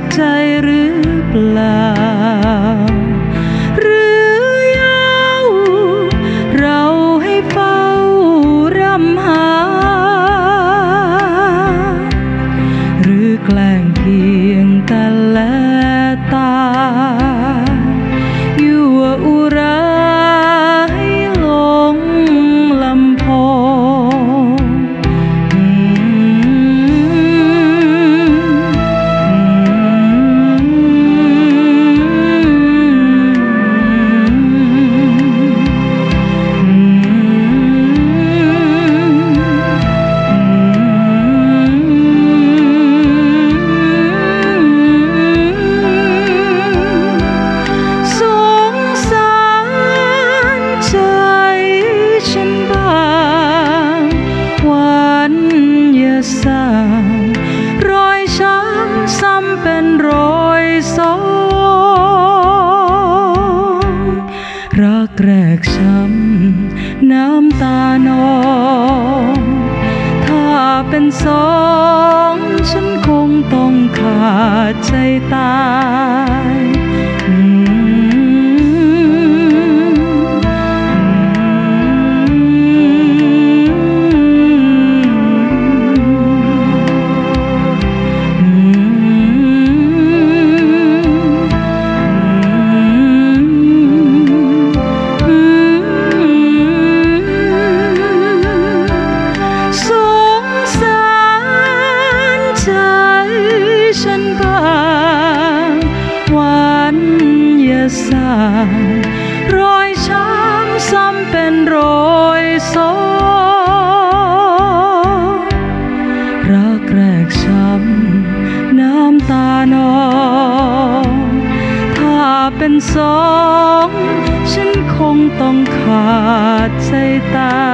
จากใจหรือเปล่า หรือยาวเราให้เฝ้ารำหา หรือแกล้งเพีำน้ำตานองถ้าเป็นสองฉันคงต้องขาดใจตาย สารอยช้ำซ้ำเป็นรอยโซรักแรกช้ำน้ำตานองถ้าเป็นสอง ฉันคงต้องขาดใจตา